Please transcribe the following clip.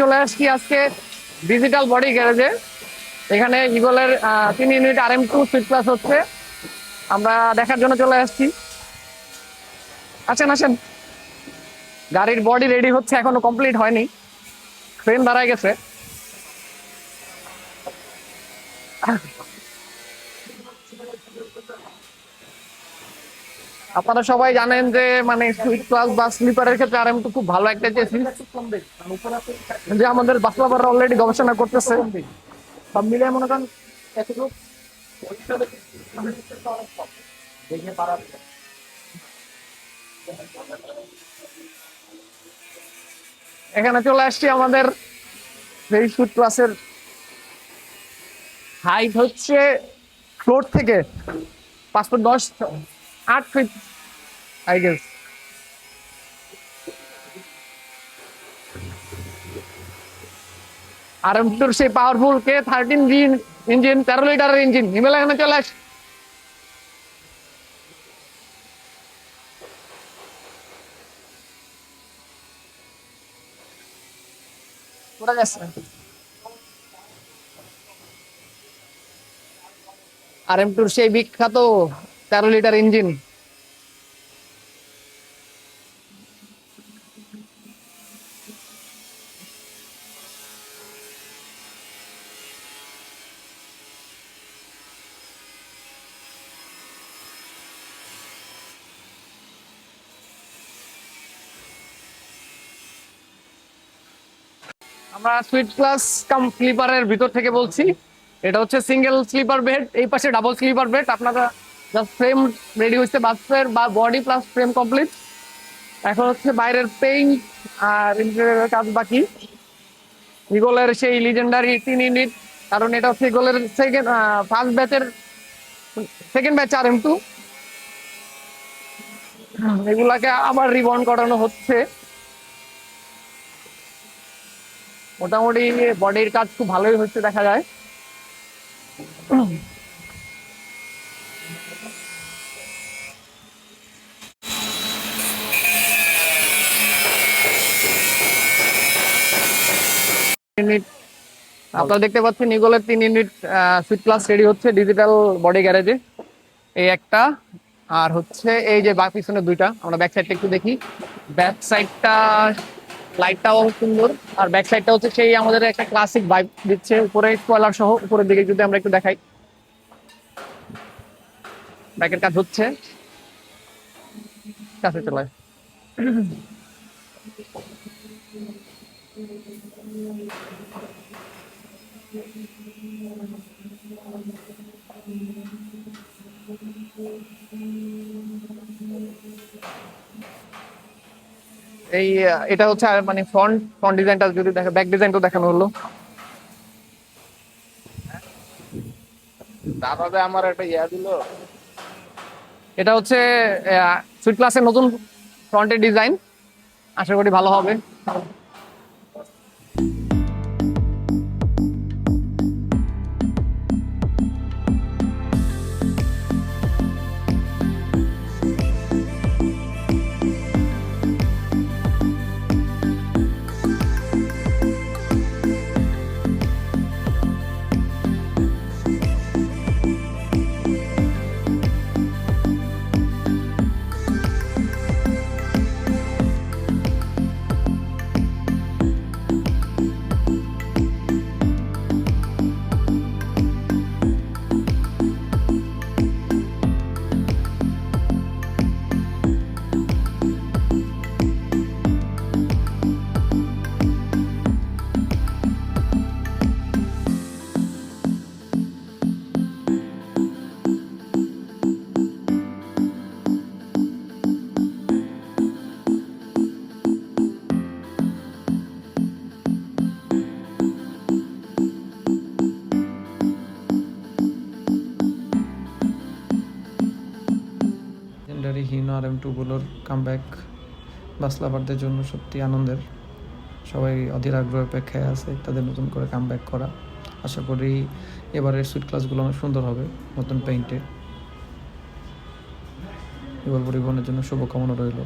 চলে আসছি আজকে ডিজিটাল বডি গ্যারেজে এখানে ইগলের তিন unit R M two suite class হচ্ছে। আমরা দেখার জন্য চলে আসছি। আসেন আসেন। গাড়ির বডি রেডি হচ্ছে, এখনও কমপ্লিট হয়নি। ট্রেন দাঁড়ায় গেছে। আপনারা সবাই জানেন যে মানে সুইট ক্লাস বা স্লিপারের ক্ষেত্রে আর খুব ভালো একটা চেসিস যে আমাদের বাসলাবাররা অলরেডি গবেষণা করতেছে। সব মিলিয়ে মনে করেন এখানে চলে আসছি আমাদের এই সুইট ক্লাসের হাইট হচ্ছে ফ্লোর থেকে পাঁচ ফুট দশ আট feet I guess R M টুর সেই powerful K thirteen G engine তেরো লিটারের ইঞ্জিন হিমেল এখানে চলে আস কোথায় যাচ্ছে আর এম টুর সেই বিখ্যাত তেরো লিটার ইঞ্জিন। আমরা সুইট ক্লাস কাম স্লিপারের ভিতর থেকে বলছি। এটা হচ্ছে সিঙ্গেল স্লিপার বেড, এই পাশে ডাবল স্লিপার বেড। আপনারা জাস্ট ফ্রেম রেডি হচ্ছে বাসের বা বডি প্লাস ফ্রেম কমপ্লিট এখন হচ্ছে বাইরের পেইন্ট আর ইন্টেরিয়রের কাজ বাকি। ইগলের সেই লিজেন্ডারি তিন ইউনিট কারণ এটা হচ্ছে ইগলের সেকেন্ড ফার্স্ট ব্যাচের সেকেন্ড ব্যাচ আর এম টু এগুলাকে আবার রিবর্ন করানো হচ্ছে। মোটামুটি বডির কাজ খুব ভালোই হচ্ছে, দেখা যায়। ইউনিট আপনারা দেখতে পাচ্ছেন ইগলের তিন ইউনিট সুইট ক্লাস রেডি হচ্ছে ডিজিটাল বডি গ্যারেজে এই একটা, আর হচ্ছে এই যে বাক পিছনে দুইটা। আমরা ব্যাক সাইডটা একটু দেখি। ব্যাক সাইডটা লাইটটাও সুন্দর। আর ব্যাক সাইডটা হচ্ছে সেই আমাদের একটা ক্লাসিক বাইক দিচ্ছে উপরে স্পয়লার সহ। উপরের দিকে যদি আমরা একটু দেখাই। ব্যাকের কাজ হচ্ছে। কাছে চলে। এই এটা হচ্ছে আর মানে ফ্রন্ট ফ্রন্ট ডিজাইনটা যদি দেখা ব্যাক ডিজাইনটা দেখানো হলো। আমার একটা ইয়া দিল। এটা হচ্ছে সুইট ক্লাসের নতুন ফ্রন্টের ডিজাইন আশা করি ভালো হবে। হিনো আর এম টুগুলোর কামব্যাক বাসলাভারদের জন্য সত্যি আনন্দের। সবাই অধীর আগ্রহ অপেক্ষায় আছে তাদের নতুন করে কামব্যাক করা। আশা করি এবারের সুইট ক্লাসগুলো অনেক সুন্দর হবে নতুন পেইন্টে এবার পরিবহনের জন্য শুভকামনা রইল।